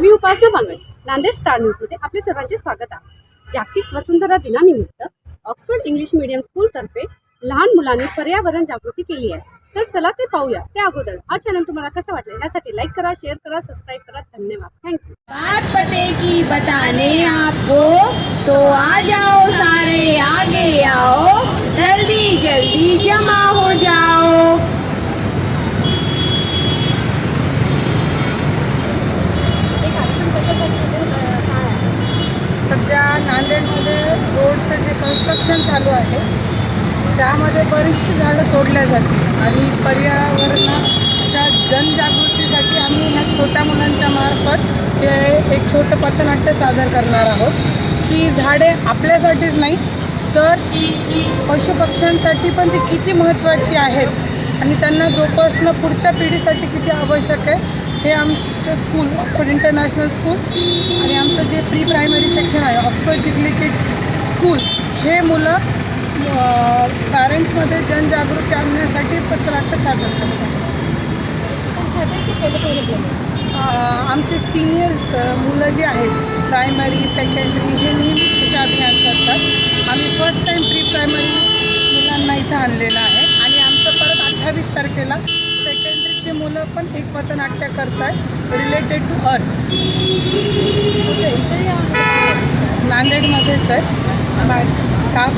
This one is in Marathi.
मी उपासना बांगडे नांदेड स्टार न्यूजमध्ये आपले सर्वांचे स्वागत आहे. जागतिक वसुंधरा दिनानिमित्त ऑक्सफर्ड इंग्लिश मीडियम स्कूलतर्फे लहान मुलांनी पर्यावरण जागृती केली आहे. तर चला ते पाहूया. त्या अगोदर हा चॅनल तुम्हाला कसा वाटला यासाठी लाईक करा शेअर करा सबस्क्राईब करा. धन्यवाद. थँक्यू बात पते की बताने आपको तो आ जाओ सारे आगे आओ. जल्दी जल्दी जमा हो चालू आहे. त्यामध्ये बरीचशी झाडं तोडल्या जाते आणि पर्यावरणाच्या जनजागृतीसाठी आम्ही ह्या छोट्या मुलांच्या मार्फत हे एक छोटं पथनाट्य सादर करणार आहोत. की झाडे आपल्यासाठीच नाही तर पशुपक्ष्यांसाठी पण ती किती महत्त्वाची आहेत आणि त्यांना जोपासणं पुढच्या पिढीसाठी किती आवश्यक आहे हे आमचं स्कूल ऑक्सफर्ड इंटरनॅशनल स्कूल आणि आमचं जे प्री प्रायमरी सेक्शन आहे ऑक्सफर्ड जिगली स्कूल हे मुलं पॅरेंट्समध्ये जनजागृती आणण्यासाठी पथनाट्य सादर करत आहेत अं, आमचे सिनियर मुलं जे आहेत प्रायमरी सेकंडरी हे नेहमी त्याचे अभियान करतात. आम्ही फर्स्ट टाईम प्री प्रायमरी मुलांना इथं आणलेलं आहे. आणि आमचं परत अठ्ठावीस तारखेला सेकंडरीचे मुलं पण एक पथनाट्य करत आहेत रिलेटेड टू अर्थ नांदेडमध्येच आहे. By cup